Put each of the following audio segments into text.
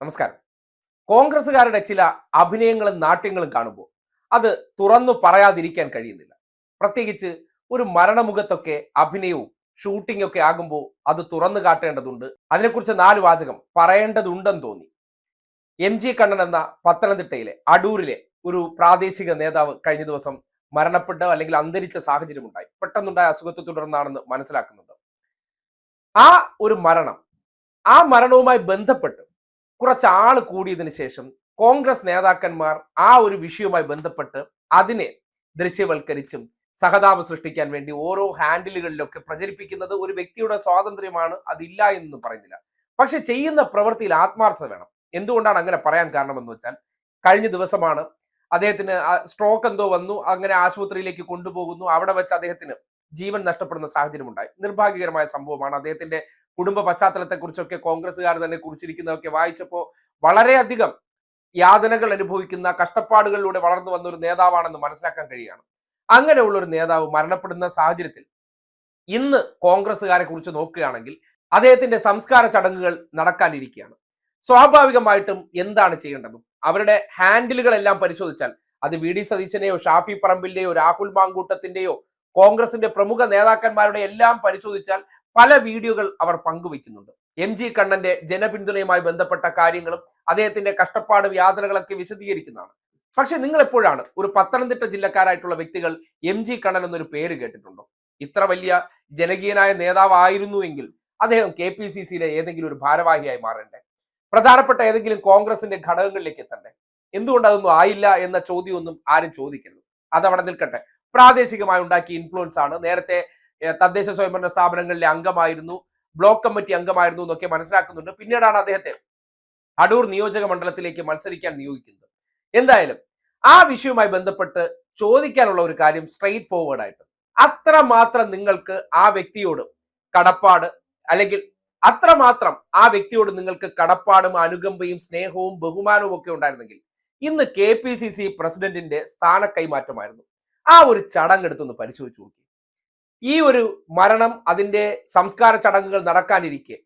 നമസ്കാരം. കോൺഗ്രസ്സുകാരുടെ ചില അഭിനയങ്ങളും നാട്യങ്ങളും കാണുമ്പോൾ അത് തുറന്നു പറയാതിരിക്കാൻ കഴിയുന്നില്ല. പ്രത്യേകിച്ച് ഒരു മരണമുഖത്തൊക്കെ അഭിനയവും ഷൂട്ടിംഗ് ഒക്കെ ആകുമ്പോൾ അത് തുറന്നു കാട്ടേണ്ടതുണ്ട്. അതിനെക്കുറിച്ച് നാല് വാചകം പറയേണ്ടതുണ്ടെന്ന് തോന്നി. എം ജി കണ്ണൻ എന്ന പത്തനംതിട്ടയിലെ അടൂരിലെ ഒരു പ്രാദേശിക നേതാവ് കഴിഞ്ഞ ദിവസം മരണപ്പെട്ട അല്ലെങ്കിൽ അന്തരിച്ച സാഹചര്യം ഉണ്ടായി പെട്ടെന്നുണ്ടായ അസുഖത്തെ തുടർന്നാണെന്ന് മനസ്സിലാക്കുന്നുണ്ട്. ആ ഒരു മരണം ആ മരണവുമായി ബന്ധപ്പെട്ട് കുറച്ച് കൂടിയതിന് ശേഷം കോൺഗ്രസ് നേതാക്കന്മാർ ആ ഒരു വിഷയവുമായി ബന്ധപ്പെട്ട് അതിനെ ദൃശ്യവൽക്കരിച്ചും സഹതാപം സൃഷ്ടിക്കാൻ വേണ്ടി ഓരോ ഹാൻഡിലുകളിലൊക്കെ പ്രചരിപ്പിക്കുന്നത് ഒരു വ്യക്തിയുടെ സ്വാതന്ത്ര്യമാണ് അതില്ല എന്നൊന്നും പറയുന്നില്ല. പക്ഷെ ചെയ്യുന്ന പ്രവൃത്തിയിൽ ആത്മാർത്ഥത വേണം. എന്തുകൊണ്ടാണ് അങ്ങനെ പറയാൻ കാരണമെന്ന് വെച്ചാൽ കഴിഞ്ഞ ദിവസമാണ് അദ്ദേഹത്തിന് സ്ട്രോക്ക് എന്തോ വന്നു അങ്ങനെ ആശുപത്രിയിലേക്ക് കൊണ്ടുപോകുന്നു അവിടെ വെച്ച് അദ്ദേഹത്തിന് ജീവൻ നഷ്ടപ്പെടുന്ന സാഹചര്യം ഉണ്ടായി നിർഭാഗ്യകരമായ സംഭവമാണ് അദ്ദേഹത്തിന്റെ കുടുംബ പശ്ചാത്തലത്തെക്കുറിച്ചൊക്കെ കോൺഗ്രസ്സുകാർ തന്നെ കുറിച്ചിരിക്കുന്നതൊക്കെ വായിച്ചപ്പോൾ വളരെയധികം യാതനകൾ അനുഭവിക്കുന്ന കഷ്ടപ്പാടുകളിലൂടെ വളർന്നു വന്ന ഒരു നേതാവാണെന്ന് മനസ്സിലാക്കാൻ കഴിയുകയാണ്. അങ്ങനെയുള്ള ഒരു നേതാവ് മരണപ്പെടുന്ന സാഹചര്യത്തിൽ ഇന്ന് കോൺഗ്രസ്സുകാരെ കുറിച്ച് നോക്കുകയാണെങ്കിൽ അദ്ദേഹത്തിന്റെ സംസ്കാര ചടങ്ങുകൾ നടക്കാനിരിക്കുകയാണ്. സ്വാഭാവികമായിട്ടും എന്താണ് ചെയ്യേണ്ടത്? അവരുടെ ഹാൻഡിലുകളെല്ലാം പരിശോധിച്ചാൽ അത് വി. ഡി. സതീശനെയോ ഷാഫി പറമ്പിന്റെയോ രാഹുൽ മാങ്കൂട്ടത്തിന്റെയോ കോൺഗ്രസിന്റെ പ്രമുഖ നേതാക്കന്മാരുടെ എല്ലാം പരിശോധിച്ചാൽ പല വീഡിയോകൾ അവർ പങ്കുവെക്കുന്നുണ്ട് എം ജി കണ്ണന്റെ ജനപിന്തുണയുമായി ബന്ധപ്പെട്ട കാര്യങ്ങളും അദ്ദേഹത്തിന്റെ കഷ്ടപ്പാട് യാതനകളൊക്കെ വിശദീകരിക്കുന്നതാണ്. പക്ഷെ നിങ്ങൾ എപ്പോഴാണ് ഒരു പത്തനംതിട്ട ജില്ലക്കാരായിട്ടുള്ള വ്യക്തികൾ എം ജി കണ്ണൻ എന്നൊരു പേര് കേട്ടിട്ടുണ്ടോ? ഇത്ര വലിയ ജനകീയനായ നേതാവായിരുന്നുവെങ്കിൽ അദ്ദേഹം കെ പി സി സിയിലെ ഏതെങ്കിലും ഒരു ഭാരവാഹിയായി മാറണ്ടേ? പ്രധാനപ്പെട്ട ഏതെങ്കിലും കോൺഗ്രസിന്റെ ഘടകങ്ങളിലേക്ക് എത്തണ്ടേ? എന്തുകൊണ്ട് അതൊന്നും ആയില്ല എന്ന ചോദ്യമൊന്നും ആരും ചോദിക്കരുത്. അതവിടെ നിൽക്കട്ടെ. പ്രാദേശികമായി ഉണ്ടാക്കിയ ഇൻഫ്ലുവൻസ് ആണ്. നേരത്തെ തദ്ദേശ സ്വയംഭരണ സ്ഥാപനങ്ങളിലെ അംഗമായിരുന്നു ബ്ലോക്ക് കമ്മിറ്റി അംഗമായിരുന്നു എന്നൊക്കെ മനസ്സിലാക്കുന്നുണ്ട്. പിന്നീടാണ് അദ്ദേഹത്തെ അടൂർ നിയോജക മണ്ഡലത്തിലേക്ക് മത്സരിക്കാൻ നിയോഗിക്കുന്നത്. എന്തായാലും ആ വിഷയവുമായി ബന്ധപ്പെട്ട് ചോദിക്കാനുള്ള ഒരു കാര്യം സ്ട്രെയിറ്റ് ഫോർവേഡ് ആയിട്ട്. അത്രമാത്രം നിങ്ങൾക്ക് ആ വ്യക്തിയോട് കടപ്പാട് അല്ലെങ്കിൽ അത്രമാത്രം ആ വ്യക്തിയോട് നിങ്ങൾക്ക് കടപ്പാടും അനുകമ്പയും സ്നേഹവും ബഹുമാനവും ഒക്കെ ഉണ്ടായിരുന്നെങ്കിൽ ഇന്ന് കെ പി സി സി പ്രസിഡന്റിന്റെ സ്ഥാന കൈമാറ്റമായിരുന്നു ആ ഒരു ചടങ്ങ് എടുത്തൊന്ന് പരിശോധിച്ചു നോക്കി. ഈ ഒരു മരണം അതിന്റെ സംസ്കാര ചടങ്ങുകൾ നടക്കാനിരിക്കെ.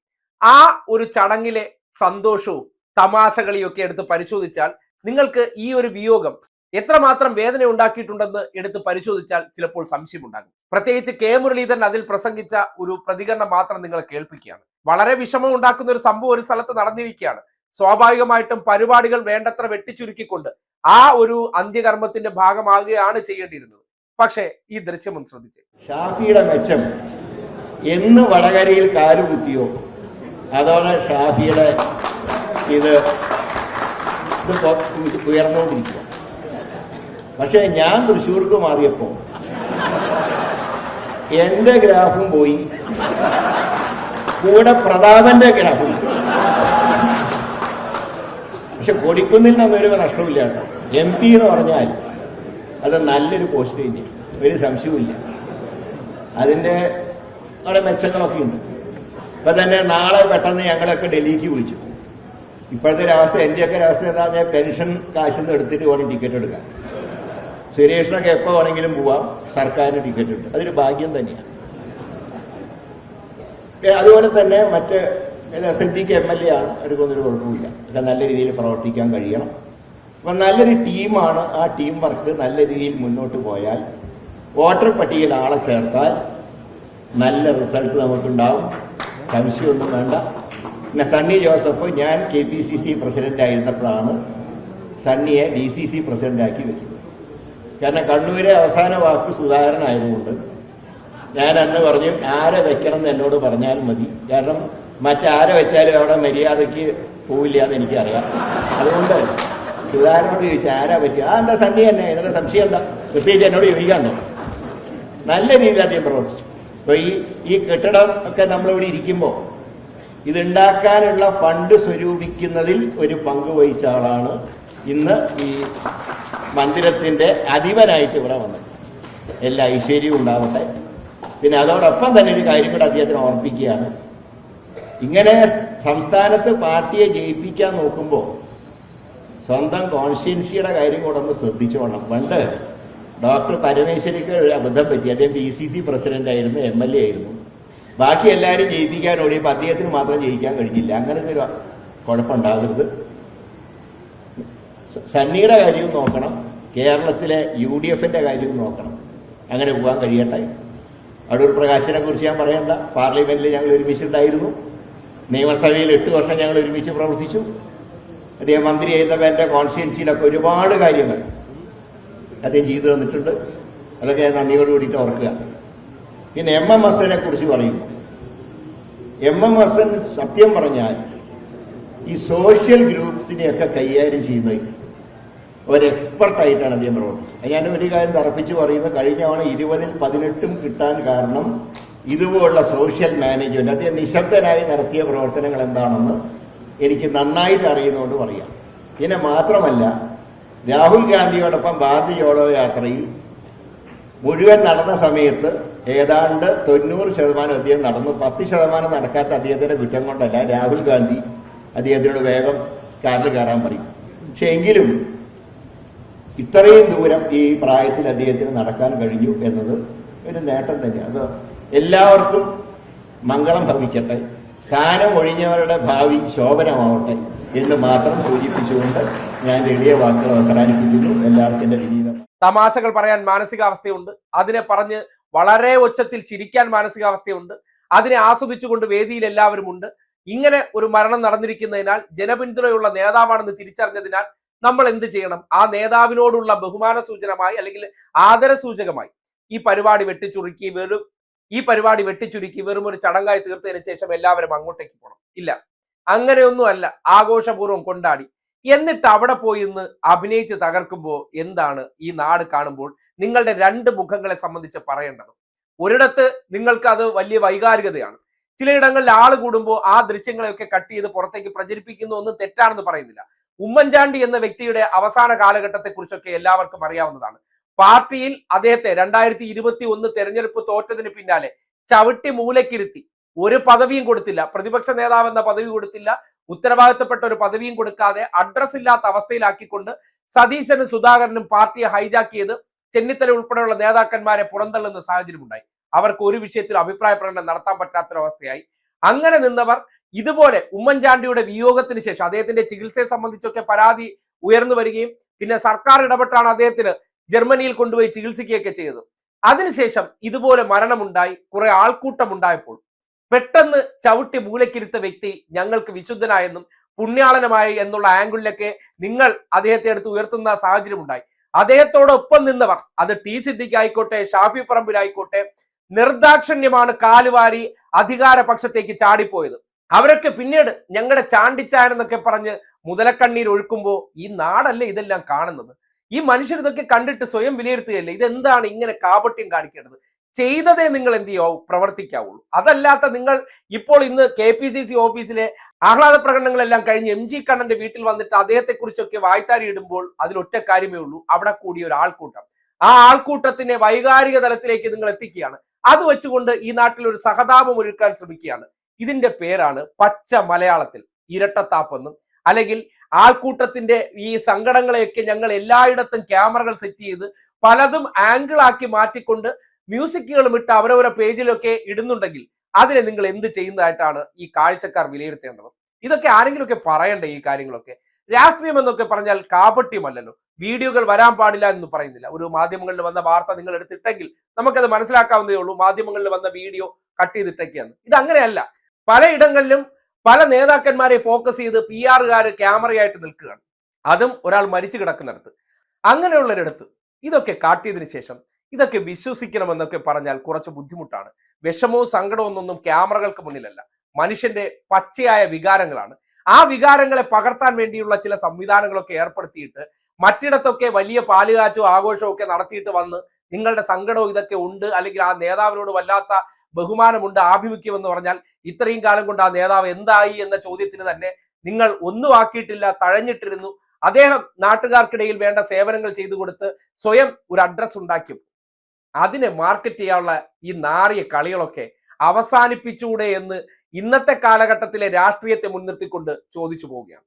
ആ ഒരു ചടങ്ങിലെ സന്തോഷവും തമാശകളിയും ഒക്കെ എടുത്ത് പരിശോധിച്ചാൽ നിങ്ങൾക്ക് ഈ ഒരു വിയോഗം എത്രമാത്രം വേദന ഉണ്ടാക്കിയിട്ടുണ്ടെന്ന് എടുത്ത് പരിശോധിച്ചാൽ ചിലപ്പോൾ സംശയമുണ്ടാകും. പ്രത്യേകിച്ച് കെ മുരളീധരൻ അതിൽ പ്രസംഗിച്ച ഒരു പ്രതികരണം മാത്രം നിങ്ങൾ കേൾപ്പിക്കുകയാണ്. വളരെ വിഷമം ഉണ്ടാക്കുന്ന ഒരു സംഭവം ഒരു സ്ഥലത്ത് നടന്നിരിക്കുകയാണ്. സ്വാഭാവികമായിട്ടും പരിപാടികൾ വേണ്ടത്ര വെട്ടിച്ചുരുക്കിക്കൊണ്ട് ആ ഒരു അന്ത്യകർമ്മത്തിന്റെ ഭാഗമാകുകയാണ് ചെയ്യേണ്ടിയിരുന്നത്. പക്ഷേ ഈ ദൃശ്യം ഒന്ന് ശ്രദ്ധിച്ചേ. ഷാഫിയുടെ മെച്ചം എന്ന് വടകരയിൽ കാലുകുത്തിയോ അതോടെ ഷാഫിയുടെ ഇത് ഉയർന്നുകൊണ്ടിരിക്കുക. പക്ഷേ ഞാൻ തൃശ്ശൂർക്ക് മാറിയപ്പോൾ എന്റെ ഗ്രാഫും പോയി. കൂടെ പ്രതാപന്റെ ഗ്രാഫും. പക്ഷെ കൊടിക്കുന്നിൽ നമ്മൾ നഷ്ടമില്ല കേട്ടോ. എം പി എന്ന് പറഞ്ഞാൽ അത് നല്ലൊരു പോസ്റ്റ് തന്നെ. ഒരു സംശയവുമില്ല. അതിന്റെ അവിടെ മെച്ചങ്ങളൊക്കെ ഉണ്ട്. ഇപ്പൊ തന്നെ നാളെ പെട്ടെന്ന് ഞങ്ങളൊക്കെ ഡൽഹിക്ക് വിളിച്ചു. ഇപ്പോഴത്തെ ഒരു അവസ്ഥ എന്റെയൊക്കെ ഒരവസ്ഥ എന്താ പറഞ്ഞാൽ പെൻഷൻ കാശിൽ നിന്ന് എടുത്തിട്ട് വേണം ടിക്കറ്റ് എടുക്കാൻ. സുരേഷിനൊക്കെ എപ്പോൾ വേണമെങ്കിലും പോവാം സർക്കാരിന് ടിക്കറ്റ് ഉണ്ട് അതൊരു ഭാഗ്യം തന്നെയാണ്. അതുപോലെ തന്നെ മറ്റ് സിദ്ദിഖ് എം എൽ എ ആണ്. ഒരു കുഴപ്പമില്ല നല്ല രീതിയിൽ പ്രവർത്തിക്കാൻ കഴിയണം. അപ്പം നല്ലൊരു ടീമാണ് ആ ടീം വർക്ക് നല്ല രീതിയിൽ മുന്നോട്ട് പോയാൽ വോട്ടർ പട്ടികയിൽ ആളെ ചേർത്താൽ നല്ല റിസൾട്ട് നമുക്കുണ്ടാവും. സംശയമൊന്നും വേണ്ട. പിന്നെ സണ്ണി ജോസഫ് ഞാൻ K P C C president ആയിരുന്നപ്പോഴാണ് സണ്ണിയെ ഡി സി സി പ്രസിഡന്റാക്കി വെക്കുന്നത്. കാരണം കണ്ണൂരെ അവസാന വാക്ക് സുധാകരൻ ആയതുകൊണ്ട് ഞാൻ അന്ന് പറഞ്ഞു ആരെ വെക്കണം എന്ന് എന്നോട് പറഞ്ഞാൽ മതി. കാരണം മറ്റാരെ വെച്ചാലും അവിടെ മര്യാദയ്ക്ക് പോവില്ല എന്ന് എനിക്കറിയാം. അതുകൊണ്ട് സുധാകരനോട് ചോദിച്ചു ആരാ പറ്റി ആ എന്താ സണ്ണി തന്നെ? എന്നോട് സംശയം എന്താ പ്രത്യേകിച്ച് എന്നോട് ചോദിക്കാണ്ടോ നല്ല രീതിയിൽ അദ്ദേഹം പ്രവർത്തിച്ചു. അപ്പൊ ഈ ഈ കെട്ടിടം ഒക്കെ നമ്മളിവിടെ ഇരിക്കുമ്പോൾ ഇതുണ്ടാക്കാനുള്ള ഫണ്ട് സ്വരൂപിക്കുന്നതിൽ ഒരു പങ്ക് വഹിച്ച ആളാണ് ഇന്ന് ഈ മന്ദിരത്തിന്റെ അധിപനായിട്ട് ഇവിടെ വന്നത്. എല്ലാ ഐശ്വര്യവും ഉണ്ടാവട്ടെ. പിന്നെ അതോടൊപ്പം തന്നെ ഒരു കാര്യം കൂടെ അദ്ദേഹത്തിന് ഓർപ്പിക്കുകയാണ്. ഇങ്ങനെ സംസ്ഥാനത്ത് പാർട്ടിയെ ജയിപ്പിക്കാൻ നോക്കുമ്പോൾ സ്വന്തം കോൺസ്റ്റിറ്റ്യൻസിയുടെ കാര്യം കൂടെ ഒന്ന് ശ്രദ്ധിച്ചോണം പണ്ട് ഡോക്ടർ പരമേശ്വരിക്ക് അബദ്ധം പറ്റി. അദ്ദേഹം ബി സി സി പ്രസിഡന്റ് ആയിരുന്നു എം എൽ എ ആയിരുന്നു. ബാക്കി എല്ലാവരും ജയിപ്പിക്കാൻ ഓടിയപ്പോൾ അദ്ദേഹത്തിന് മാത്രം ജയിക്കാൻ കഴിഞ്ഞില്ല. അങ്ങനത്തെ ഒരു കുഴപ്പമുണ്ടാകരുത്. സണ്ണിയുടെ കാര്യവും നോക്കണം. കേരളത്തിലെ യു ഡി എഫിന്റെ കാര്യവും നോക്കണം. അങ്ങനെ പോകാൻ കഴിയട്ടെ. അടൂർ പ്രകാശിനെ കുറിച്ച് ഞാൻ പറയണ്ട. പാർലമെന്റിൽ ഞങ്ങൾ ഒരുമിച്ചുണ്ടായിരുന്നു. നിയമസഭയിൽ എട്ട് വർഷം ഞങ്ങൾ ഒരുമിച്ച് പ്രവർത്തിച്ചു. അദ്ദേഹം മന്ത്രി ചെയ്തപ്പോൾ എന്റെ ഒരുപാട് കാര്യങ്ങൾ അദ്ദേഹം ചെയ്തു തന്നിട്ടുണ്ട്. അതൊക്കെ ഞാൻ നന്ദിയോട് കൂടിയിട്ട് ഓർക്കുക. പിന്നെ എം എം ഹസനെ കുറിച്ച് പറയുന്നു എം എം ഹസൻ സത്യം പറഞ്ഞാൽ ഈ സോഷ്യൽ ഗ്രൂപ്പ്സിനെയൊക്കെ കൈകാര്യം ചെയ്യുന്നത് ഒരു എക്സ്പെർട്ടായിട്ടാണ് അദ്ദേഹം പ്രവർത്തിച്ചത്. ഞാൻ ഒരു കാര്യം തറപ്പിച്ച് പറയുന്നത് കഴിഞ്ഞ തവണ ഇരുപതിൽ പതിനെട്ടും കിട്ടാൻ കാരണം ഇതുപോലുള്ള സോഷ്യൽ മാനേജ്മെന്റ് അദ്ദേഹം നിശബ്ദനായി നടത്തിയ പ്രവർത്തനങ്ങൾ എന്താണെന്ന് എനിക്ക് നന്നായിട്ട് അറിയുന്നതുകൊണ്ട് പറയാം. പിന്നെ മാത്രമല്ല രാഹുൽ ഗാന്ധിയോടൊപ്പം ഭാരത് ജോഡോ യാത്രയിൽ മുഴുവൻ നടന്ന സമയത്ത് ഏതാണ്ട് തൊണ്ണൂറ് ശതമാനം അദ്ദേഹം നടന്നു. പത്ത് ശതമാനം നടക്കാത്ത അദ്ദേഹത്തിന്റെ കുറ്റം കൊണ്ടല്ല രാഹുൽ ഗാന്ധി അദ്ദേഹത്തിനോട് വേഗം കാറിൽ കയറാൻ പറയും. പക്ഷെ എങ്കിലും ഇത്രയും ദൂരം ഈ പ്രായത്തിൽ അദ്ദേഹത്തിന് നടക്കാൻ കഴിഞ്ഞു എന്നത് ഒരു നേട്ടം തന്നെയാണ്. അത് എല്ലാവർക്കും മംഗളം ഭവിക്കട്ടെ. സ്ഥാനം ഒഴിഞ്ഞവരുടെ ഭാവി ശോഭനമാവട്ടെ എന്ന് മാത്രം സൂചിപ്പിച്ചുകൊണ്ട് ഞാൻ എളിയ വാക്കുകൾ അവസാനിപ്പിക്കുന്നു. എല്ലാവർക്കും എന്റെ വിനീതം തമാശകൾ പറയാൻ മാനസികാവസ്ഥയുണ്ട്. അതിനെ പറഞ്ഞ് വളരെ ഉച്ചത്തിൽ ചിരിക്കാൻ മാനസികാവസ്ഥയുണ്ട്. അതിനെ ആസ്വദിച്ചുകൊണ്ട് വേദിയിൽ എല്ലാവരും ഉണ്ട് ഇങ്ങനെ ഒരു മരണം നടന്നിരിക്കുന്നതിനാൽ ജനപിന്തുണയുള്ള നേതാവാണെന്ന് തിരിച്ചറിഞ്ഞതിനാൽ നമ്മൾ എന്ത് ചെയ്യണം? ആ നേതാവിനോടുള്ള ബഹുമാന സൂചനമായി അല്ലെങ്കിൽ ആദര സൂചകമായി ഈ പരിപാടി വെട്ടിച്ചുറുക്കി വെറും ഈ പരിപാടി വെട്ടിച്ചുരുക്കി വെറും ഒരു ചടങ്ങായി തീർത്തതിന് ശേഷം എല്ലാവരും അങ്ങോട്ടേക്ക് പോകണം ഇല്ല. അങ്ങനെയൊന്നും അല്ല ആഘോഷപൂർവം കൊണ്ടാടി. എന്നിട്ട് അവിടെ പോയി ഇന്ന് അഭിനയിച്ച് തകർക്കുമ്പോൾ എന്താണ് ഈ നാട് കാണുമ്പോൾ നിങ്ങളുടെ രണ്ട് മുഖങ്ങളെ സംബന്ധിച്ച് പറയേണ്ടത്. ഒരിടത്ത് നിങ്ങൾക്ക് അത് വലിയ വൈകാരികതയാണ്. ചിലയിടങ്ങളിൽ ആൾ കൂടുമ്പോൾ ആ ദൃശ്യങ്ങളെയൊക്കെ കട്ട് ചെയ്ത് പുറത്തേക്ക് പ്രചരിപ്പിക്കുന്നു ഒന്നും തെറ്റാണെന്ന് പറയുന്നില്ല. ഉമ്മൻചാണ്ടി എന്ന വ്യക്തിയുടെ അവസാന കാലഘട്ടത്തെക്കുറിച്ചൊക്കെ എല്ലാവർക്കും അറിയാവുന്നതാണ്. പാർട്ടിയിൽ അദ്ദേഹത്തെ രണ്ടായിരത്തി ഇരുപത്തി ഒന്ന് തെരഞ്ഞെടുപ്പ് തോറ്റതിന് പിന്നാലെ ചവിട്ടി മൂലക്കിരുത്തി ഒരു പദവിയും കൊടുത്തില്ല. പ്രതിപക്ഷ നേതാവ് എന്ന പദവി കൊടുത്തില്ല. ഉത്തരവാദിത്തപ്പെട്ട ഒരു പദവിയും കൊടുക്കാതെ അഡ്രസ് ഇല്ലാത്ത അവസ്ഥയിലാക്കിക്കൊണ്ട് സതീശനും സുധാകരനും പാർട്ടിയെ ഹൈജാക്ക് ചെന്നിത്തല ഉൾപ്പെടെയുള്ള നേതാക്കന്മാരെ പുറന്തള്ളുന്ന സാഹചര്യം ഉണ്ടായി അവർക്ക് ഒരു വിഷയത്തിൽ അഭിപ്രായ പ്രകടനം നടത്താൻ പറ്റാത്തൊരവസ്ഥയായി അങ്ങനെ നിന്നവർ ഇതുപോലെ ഉമ്മൻചാണ്ടിയുടെ വിയോഗത്തിന് ശേഷം അദ്ദേഹത്തിന്റെ ചികിത്സയെ സംബന്ധിച്ചൊക്കെ പരാതി ഉയർന്നു വരികയും പിന്നെ സർക്കാർ ഇടപെട്ടാണ് അദ്ദേഹത്തിന് ജർമ്മനിയിൽ കൊണ്ടുപോയി ചികിത്സിക്കുകയൊക്കെ ചെയ്തു. അതിനുശേഷം ഇതുപോലെ മരണമുണ്ടായി കുറെ ആൾക്കൂട്ടം ഉണ്ടായപ്പോൾ പെട്ടെന്ന് ചവിട്ടി മൂലക്കിരുത്ത വ്യക്തി ഞങ്ങൾക്ക് വിശുദ്ധനായെന്നും പുണ്യാളനമായി എന്നുള്ള ആംഗിളിലൊക്കെ നിങ്ങൾ അദ്ദേഹത്തെ എടുത്ത് ഉയർത്തുന്ന സാഹചര്യം ഉണ്ടായി അദ്ദേഹത്തോടൊപ്പം നിന്നവർ അത് ടി സിദ്ദിഖ് ആയിക്കോട്ടെ ഷാഫി പറമ്പിലായിക്കോട്ടെ നിർദാക്ഷണ്യമാണ് കാലുവാരി അധികാര പക്ഷത്തേക്ക് ചാടിപ്പോയത്. അവരൊക്കെ പിന്നീട് ഞങ്ങളുടെ ചാണ്ടിച്ചായനെന്നൊക്കെ പറഞ്ഞ് മുതലക്കണ്ണീർ ഒഴുക്കുമ്പോൾ ഈ നാടല്ലേ ഇതെല്ലാം കാണുന്നത്? ഈ മനുഷ്യർ ഇതൊക്കെ കണ്ടിട്ട് സ്വയം വിലയിരുത്തുകയല്ലേ? ഇതെന്താണ് ഇങ്ങനെ കാപട്യം കാണിക്കേണ്ടത്? ചെയ്തതേ നിങ്ങൾ എന്ത് ചെയ്യാവൂ പ്രവർത്തിക്കാവുള്ളൂ. അതല്ലാത്ത നിങ്ങൾ ഇപ്പോൾ ഇന്ന് കെ പി സി സി ഓഫീസിലെ ആഹ്ലാദ പ്രകടനങ്ങളെല്ലാം കഴിഞ്ഞ് എം ജി കണ്ണന്റെ വീട്ടിൽ വന്നിട്ട് അദ്ദേഹത്തെക്കുറിച്ചൊക്കെ വായ്ത്താരി ഇടുമ്പോൾ അതിലൊറ്റ കാര്യമേ ഉള്ളൂ. അവിടെ കൂടിയ ഒരു ആൾക്കൂട്ടം. ആ ആൾക്കൂട്ടത്തിനെ വൈകാരിക തലത്തിലേക്ക് നിങ്ങൾ എത്തിക്കുകയാണ്. അത് വെച്ചുകൊണ്ട് ഈ നാട്ടിൽ ഒരു സഹതാപം ഒരുക്കാൻ ശ്രമിക്കുകയാണ്. ഇതിന്റെ പേരാണ് പച്ച മലയാളത്തിൽ ഇരട്ടത്താപ്പെന്നും അല്ലെങ്കിൽ ആൾക്കൂട്ടത്തിന്റെ ഈ സങ്കടങ്ങളെയൊക്കെ ഞങ്ങൾ എല്ലായിടത്തും ക്യാമറകൾ സെറ്റ് ചെയ്ത് പലതും ആംഗിൾ ആക്കി മാറ്റിക്കൊണ്ട് മ്യൂസിക്കുകളും ഇട്ട് അവരവരുടെ പേജിലൊക്കെ ഇടുന്നുണ്ടെങ്കിൽ അതിനെ നിങ്ങൾ എന്ത് ചെയ്യുന്നതായിട്ടാണ് ഈ കാഴ്ചക്കാർ വിലയിരുത്തേണ്ടത്? ഇതൊക്കെ ആരെങ്കിലുമൊക്കെ പറയണ്ടേ ഈ കാര്യങ്ങളൊക്കെ? രാഷ്ട്രീയം എന്നൊക്കെ പറഞ്ഞാൽ കാപട്യമല്ലല്ലോ. വീഡിയോകൾ വരാൻ പാടില്ല എന്ന് പറയുന്നില്ല. ഒരു മാധ്യമങ്ങളിൽ വന്ന വാർത്ത നിങ്ങൾ എടുത്തിട്ടെങ്കിൽ നമുക്കത് മനസ്സിലാക്കാവുന്നതേ ഉള്ളൂ. മാധ്യമങ്ങളിൽ വന്ന വീഡിയോ കട്ട് ചെയ്തിട്ടൊക്കെയാണ്. ഇത് അങ്ങനെയല്ല പലയിടങ്ങളിലും പല നേതാക്കന്മാരെ ഫോക്കസ് ചെയ്ത് പി ആറുകാർ ക്യാമറയായിട്ട് നിൽക്കുകയാണ്. അതും ഒരാൾ മരിച്ചു കിടക്കുന്നിടത്ത്. അങ്ങനെയുള്ളൊരിടത്ത് ഇതൊക്കെ കാട്ടിയതിനു ശേഷം ഇതൊക്കെ വിശ്വസിക്കണമെന്നൊക്കെ പറഞ്ഞാൽ കുറച്ച് ബുദ്ധിമുട്ടാണ്. വിഷമവും സങ്കടവും ഒന്നും ക്യാമറകൾക്ക് മുന്നിലല്ല. മനുഷ്യന്റെ പച്ചയായ വികാരങ്ങളാണ്. ആ വികാരങ്ങളെ പകർത്താൻ വേണ്ടിയുള്ള ചില സംവിധാനങ്ങളൊക്കെ ഏർപ്പെടുത്തിയിട്ട് മറ്റിടത്തൊക്കെ വലിയ പാലുകാച്ചോ ആഘോഷവും ഒക്കെ നടത്തിയിട്ട് വന്ന് നിങ്ങളുടെ സങ്കടവും ഇതൊക്കെ ഉണ്ട് അല്ലെങ്കിൽ ആ നേതാവിനോട് വല്ലാത്ത ബഹുമാനമുണ്ട് ആഭിമുഖ്യം എന്ന് പറഞ്ഞാൽ ഇത്രയും കാലം കൊണ്ട് ആ നേതാവ് എന്തായി എന്ന ചോദ്യത്തിന് തന്നെ നിങ്ങൾ ഒന്നും ആക്കിയിട്ടില്ല തഴഞ്ഞിട്ടിരുന്നു. അദ്ദേഹം നാട്ടുകാർക്കിടയിൽ വേണ്ട സേവനങ്ങൾ ചെയ്തു കൊടുത്ത് സ്വയം ഒരു അഡ്രസ് ഉണ്ടാക്കി. അതിനെ മാർക്കറ്റ് ചെയ്യാനുള്ള ഈ നാറിയ കളികളൊക്കെ അവസാനിപ്പിച്ചൂടെ എന്ന് ഇന്നത്തെ കാലഘട്ടത്തിലെ രാഷ്ട്രീയത്തെ മുൻനിർത്തിക്കൊണ്ട് ചോദിച്ചു പോവുകയാണ്.